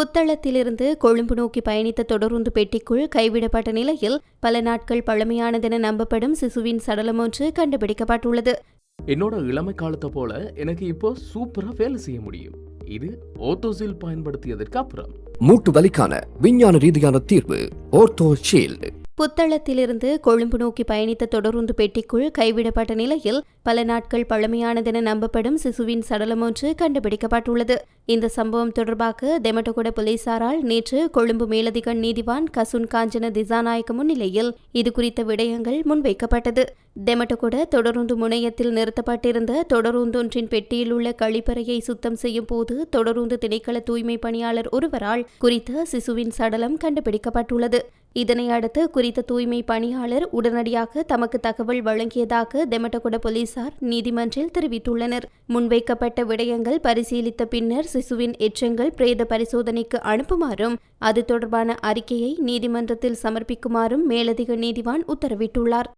புத்தளத்திலிருந்து கொழும்பு நோக்கி பயணித்த தொடருந்து பெட்டிக்குள் கைவிடப்பட்ட நிலையில் பல நாட்கள் பழமையானதென நம்பப்படும் சிசுவின் சடலம் ஒன்று கண்டுபிடிக்கப்பட்டுள்ளது. என்னோட இளமை காலத்தை போல எனக்கு இப்போ சூப்பரா வேலை செய்ய முடியும். இது ஓத்தோசில் பயன்படுத்தியதற்கு அப்புறம். மூட்டு வலிக்கான விஞ்ஞான ரீதியான தீர்வு ஓர்த்தோ ஷீல்டு. புத்தளத்திலிருந்து கொழும்பு நோக்கி பயணித்த தொடருந்து பெட்டிக்குள் கைவிடப்பட்ட நிலையில் பல நாட்கள் பழமையானதென நம்பப்படும் சிசுவின் சடலம் ஒன்று கண்டுபிடிக்கப்பட்டுள்ளது. இந்த சம்பவம் தொடர்பாக தெமட்டகுட போலீசாரால் நேற்று கொழும்பு மேலதிக நீதிவான் கசுன் காஞ்சன திசாநாயக்க முன்னிலையில் இதுகுறித்த விடயங்கள் முன்வைக்கப்பட்டது. தெமட்டகுட தொடருந்து முனையத்தில் நிறுத்தப்பட்டிருந்த தொடருந்தொன்றின் பெட்டியில் உள்ள கழிப்பறையை சுத்தம் செய்யும் போது தொடருந்து திணைக்கள தூய்மை பணியாளர் ஒருவரால் குறித்த சிசுவின் சடலம் கண்டுபிடிக்கப்பட்டுள்ளது. இதனை அடுத்து குறித்த தூய்மை பணியாளர் உடனடியாக தமக்கு தகவல் வழங்கியதாக தெமட்டகுட போலீசார் நீதிமன்றில் தெரிவித்துள்ளனர். முன்வைக்கப்பட்ட விடயங்கள் பரிசீலித்த பின்னர் சிசுவின் எச்சங்கள் பிரேத பரிசோதனைக்கு அனுப்புமாறும் அது தொடர்பான அறிக்கையை நீதிமன்றத்தில் சமர்ப்பிக்குமாறும் மேலதிக நீதிவான் உத்தரவிட்டுள்ளார்.